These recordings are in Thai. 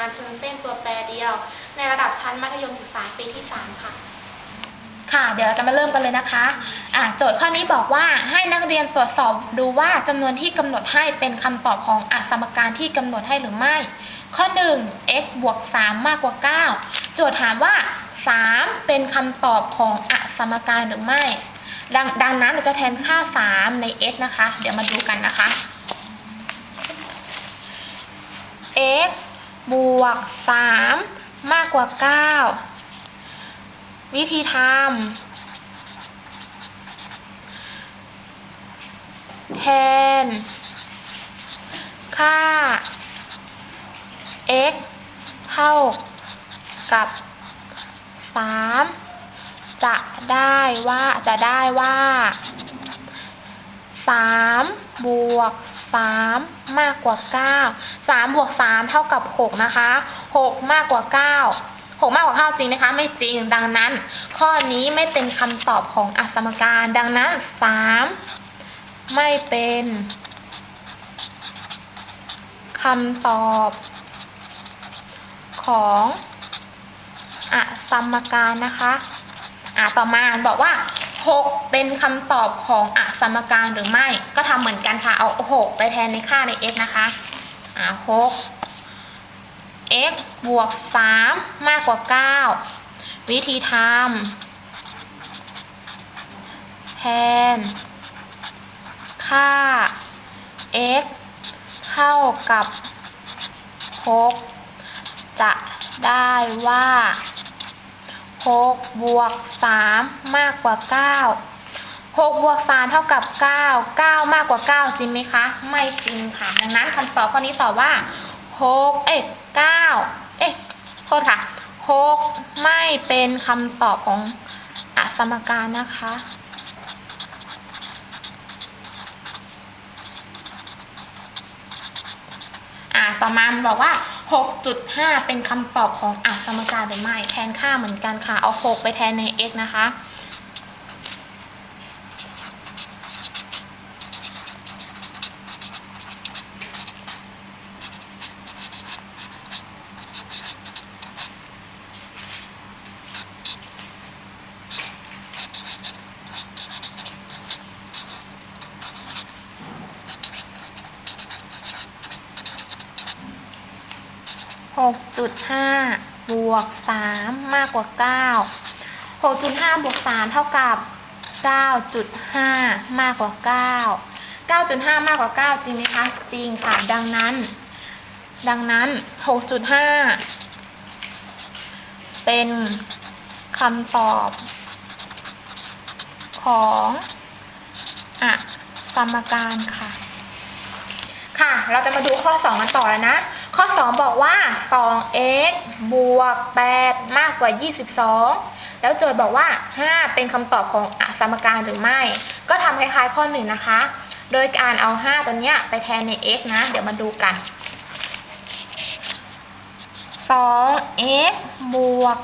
การเชิงเส้นตัวแปรเดียว ในระดับชั้นมัธยมศึกษาปีที่ 3 ค่ะ ค่ะ เดี๋ยวเราจะมาเริ่มกันเลยนะคะอะโจทย์ข้อนี้บอกว่าให้นักเรียนตรวจสอบดูว่าจำนวนที่กำหนดให้เป็นคำตอบของอสมการที่กำหนดให้หรือไม่ ข้อ 1 x บวก 3 มากกว่า 9 โจทย์ถามว่า 3 เป็นคำตอบของอสมการหรือไม่ ดังดังนั้นเราจะแทนค่า 3 ใน x นะคะ เดี๋ยวมาดูกันนะคะ x บวก 3 มากกว่า 9 วิธีทำแทน ค่า x เท่ากับ 3 จะได้ว่าจะได้ว่า 3 บวก 3 มากกว่า 9 3บวก3เท่ากับ6นะคะ 6 มากกว่า 9 6 มากกว่า 9 จริงไหมคะ ไม่จริงดังนั้น ข้อนี้ไม่เป็นคำตอบของอสมการดังนั้น 3 ไม่เป็นคำตอบของอสมการนะคะอะต่อมาบอกว่า 6 เป็นคำตอบของอสมการหรือไม่ ก็ทำเหมือนกันค่ะ เอา 6 ไปแทนในค่าใน x นะคะ อะ6 x บวก 3 มากกว่า 9 วิธีทำแทน ค่า x เท่ากับ 6 จะได้ว่า 6 บวก 3 มากกว่า 9 6บวก3เท่ากับ 9 9 มากกว่า 9 จริงไหมคะ ไม่จริงค่ะ ดังนั้นคำตอบข้อนี้ตอบว่า6เอ๊ะ9เอ๊ะโทษค่ะ 6 ไม่เป็นคำตอบของอสมการนะคะอ่าต่อมาบอกว่า 6.5 เป็นคำตอบของอสมการหรือไม่ แทนค่าเหมือนกันค่ะ เอา 6 ไปแทนใน x นะคะ 6.5 บวก 3 มากกว่า 9 6.5 บวก 3 เท่ากับ 9.5 มากกว่า 9 9.5 มากกว่า 9 จริงไหมคะ จริงค่ะ ดังนั้น ดังนั้น 6.5 เป็นคำตอบของอะสมการค่ะ ค่ะ เราจะมาดูข้อ 2 กันต่อแล้วนะ ข้อ 2 บอกว่า 2x บวก 8 มากกว่า 22 แล้วโจทย์บอกว่า 5 เป็นคำตอบของอสมการหรือไม่ ก็ทำคล้ายๆข้อ 1 นะคะ โดยการเอา 5 ตัวเนี้ยไปแทนใน x นะ เดี๋ยวมาดูกัน 2x บวก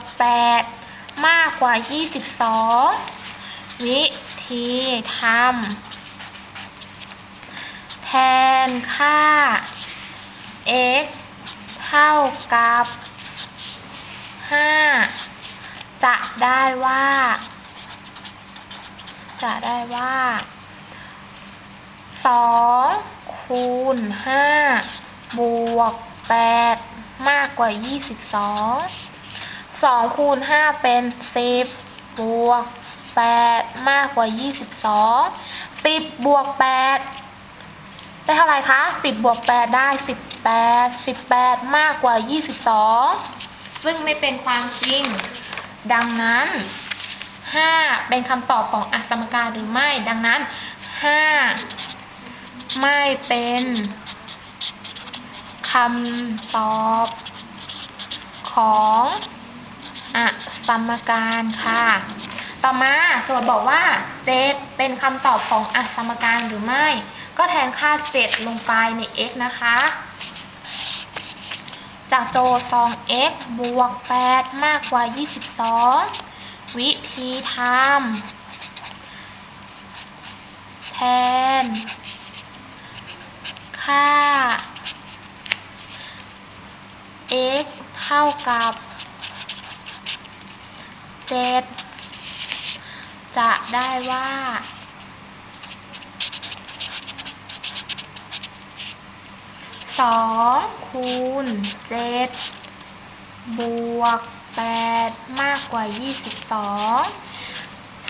8 มากกว่า 22 วิธีทำแทนค่า x ท่ากับ 5 จะได้ว่า จะได้ว่า 2 คูณ 5 บวก 8 มากกว่า 22 2 คูณ 5 เป็น 10 บวก 8 มากกว่า 22 10 บวก 8 ได้เท่าไหร่คะ10บวก8ได้ 18 18 มากกว่า 22 ซึ่งไม่เป็นความจริง ดังนั้น 5 เป็นคำตอบของอสมการหรือไม่ ดังนั้น 5 ไม่เป็นคำตอบของอสมการค่ะ ต่อมาโจทย์บอกว่า 7 เป็นคำตอบของอสมการหรือไม่ ก็แทนค่า 7 ลงไปใน x นะคะ จากโจทย์ 2x บวก 8 มากกว่า 22 วิธีทำแทน ค่า x เท่ากับเจ็ดจะได้ว่า สองคูณเจ็ดบวกแปดมากกว่ายี่สิบสอง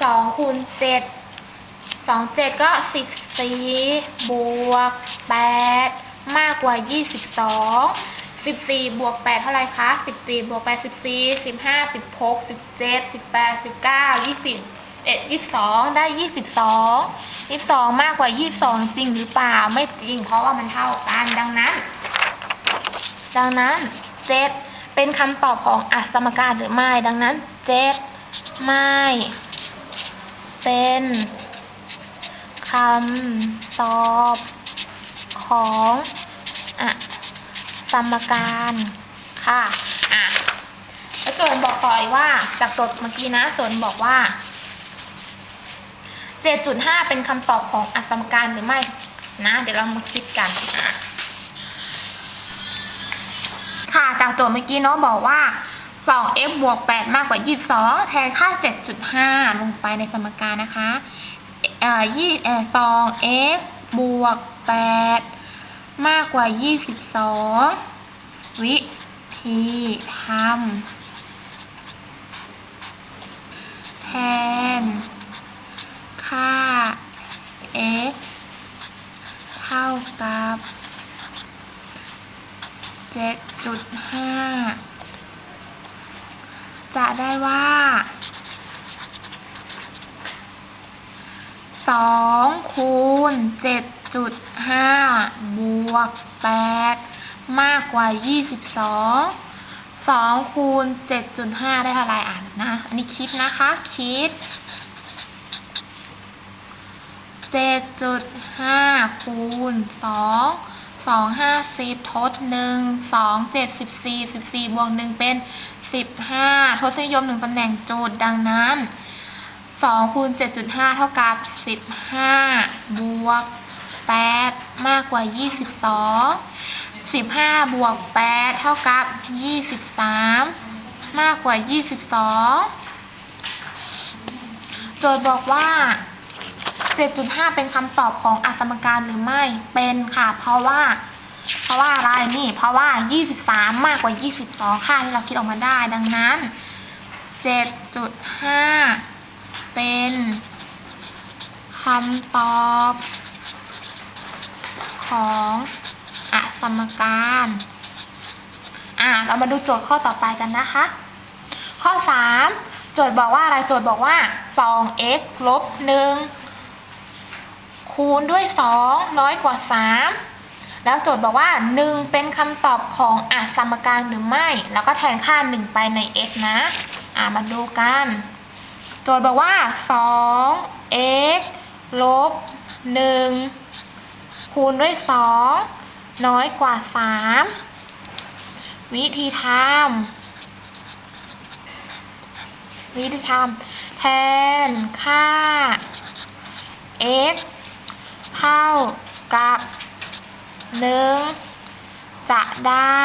สองคูณเจ็ดสองเจ็ดก็สิบสี่บวกแปดมากกว่ายี่สิบสองสิบสี่บวกแปดเท่าไรคะสิบสี่บวกแปดสิบสี่สิบห้าสิบหกสิบเจ็ดสิบแปดสิบเก้ายี่สิบเอ็ดยี่สิบสองได้ยี่สิบสอง ยี่สิบสองมากกว่ายี่สิบสองจริงหรือเปล่าไม่จริง เพราะว่ามันเท่ากันดังนั้น ดังนั้นเจ็ดเป็นคำตอบของอัสมการหรือไม่ ดังนั้นเจ็ดไม่เป็นคำตอบของอะสมการค่ะอะแล้วโจทย์บอกต่ออีกว่าจากโจทย์เมื่อกี้นะโจทย์บอกว่า 7.5 เป็นคำตอบของอัสมการหรือไม่นะ เดี๋ยวเรามาคิดกัน ค่ะจากโจทย์เมื่อกี้เนาะบอกว่า 2x บวก 8 มากกว่า 22 แทนค่า 7.5 ลงไปในสมการนะคะเอ่อยี่เอ่อ 2x บวก 8 มากกว่า 22 วิธีทำแทน ค่า x เท่ากับ7.5 จะได้ว่า 2 คูณ 7.5 บวก 8 มากกว่า 22 2คูณ7.5 ได้เท่าไรอ่านนะ อันนี้คิดนะคะ คิด 7.5 คูณ 2 2 50 ทด 1 2 7 14 14 บวก 1 เป็น 15 ทศนิยม 1 ตำแหน่งจุด ดังนั้น 2 คูณ 7.5 เท่ากับ 15 บวก 8 มากกว่า 22 15 บวก 8 เท่ากับ 23 มากกว่า 22 โจทย์บอกว่า 7.5 เป็นคำตอบของอสมการหรือไม่เป็นค่ะ เพราะว่า เพราะว่าอะไรนี่ เพราะว่า 23 มากกว่า 22 ค่าที่เราคิดออกมาได้ดังนั้น 7.5 เป็นคำตอบของอสมการ อะเรามาดูโจทย์ข้อต่อไปกันนะคะ ข้อ 3 โจทย์บอกว่าอะไรโจทย์บอกว่า 2x ลบ1 คูณด้วย 2 น้อยกว่า 3 แล้วโจทย์บอกว่า 1 เป็นคำตอบของอสมการหรือไม่ แล้วก็แทนค่า 1 ไปใน x นะอ่ามาดูกัน โจทย์บอกว่า 2x ลบ 1 คูณด้วย 2 น้อยกว่า 3 วิธีทำวิธีทำแทนค่า x ท่ากับหนึ่งจะได้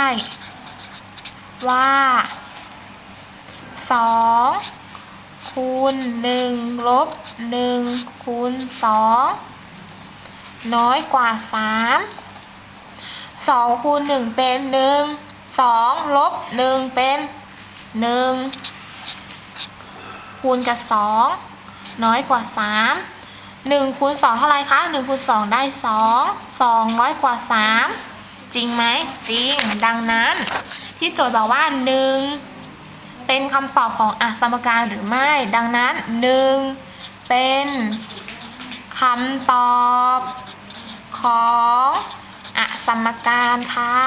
ว่าสองคูณหนึ่งลบหนึ่งคูณสองน้อยกว่าสามสองคูณหนึ่งเป็นหนึ่งสองลบหนึ่งเป็นหนึ่งคูณกับสองน้อยกว่าสาม หนึ่งคูณสองเท่าไรคะหนึ่งคูณสองได้สองสองร้อยกว่าสามจริงไหมจริง ดังนั้น ที่โจทย์บอกว่าหนึ่งเป็นคำตอบของอสมการหรือไม่ ดังนั้นหนึ่งเป็นคำตอบของอสมการค่ะ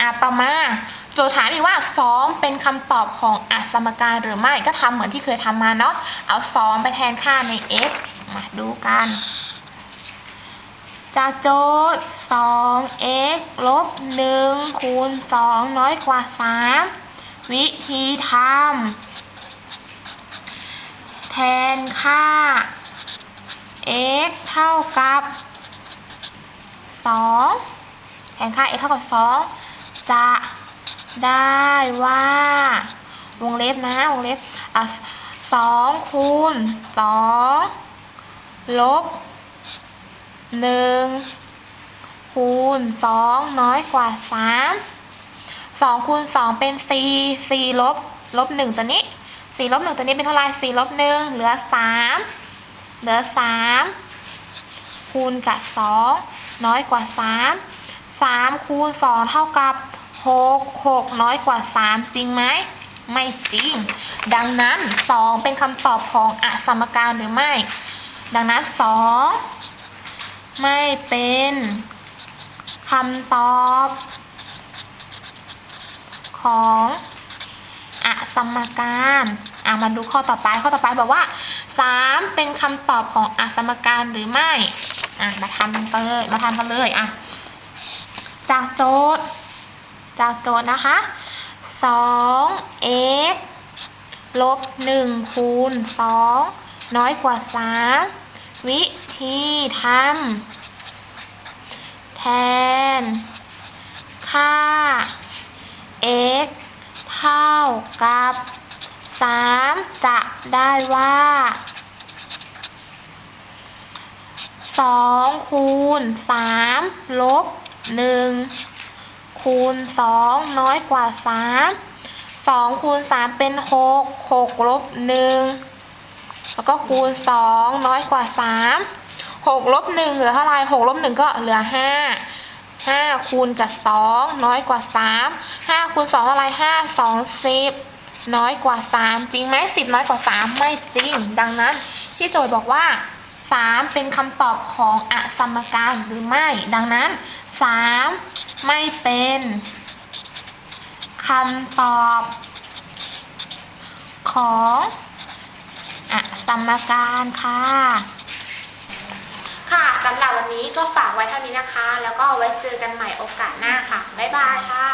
อะต่อมา โจทย์ถามอีกว่า2เป็นคำตอบของอสมการหรือไม่ก็ทำเหมือนที่เคยทำมาเนาะเอา2ไปแทนค่าใน x มาดูกันจากโจทย์ 2x ลบ 1 คูณ 2 น้อยกว่า 3 วิธีทำแทนค่า x เท่ากับ 2 แทนค่า x เท่ากับ 2 จะ ได้ว่า วงเล็บนะ วงเล็บอะสองคูณสองลบหนึ่งคูณสองน้อยกว่าสามสองคูณสองเป็นสี่สี่ลบลบหนึ่งตัวนี้สี่ลบหนึ่งตัวนี้เป็นเท่าไรสี่ลบหนึ่งเหลือสามเหลือสามคูณกับสองน้อยกว่าสามสามคูณสองเท่ากับ หกหกน้อยกว่าสามจริงไหมไม่จริง ดังนั้น2เป็นคำตอบของอสมการหรือไม่ ดังนั้น2ไม่เป็นคำตอบของอสมการอะมาดูข้อต่อไปข้อต่อไปบอกว่า 3 เป็นคำตอบของอสมการหรือไม่อะมาทำกันเลยมาทำกันเลยอะจากโจทย์ จากโจทย์นะคะ2 x ลบ1คูณ2น้อยกว่า 3 วิธีทำแทน ค่า x เท่ากับ 3 จะได้ว่า2คูณ3ลบ1 คูณ 2 น้อยกว่า 3 2คูณ 3 เป็น 6 6ลบ1แล้วก็คูณ 2 น้อยกว่า 3 6ลบ1เหลือเท่าไร6ลบ1ก็เหลือ 5 5คูณกับ 2 น้อยกว่า 3 5คูณ2เท่าไหร่5 2 10 น้อยกว่า 3 จริงไหม10 น้อยกว่า 3 ไม่จริง ดังนั้นที่โจทย์บอกว่า 3 เป็นคำตอบของอสมการหรือไม่ ดังนั้น 3 ไม่เป็นคำตอบของอสมการค่ะ ค่ะสำหรับวันนี้ก็ฝากไว้เท่านี้นะคะ แล้วก็ไว้เจอกันใหม่โอกาสหน้าค่ะ บ๊ายบายค่ะ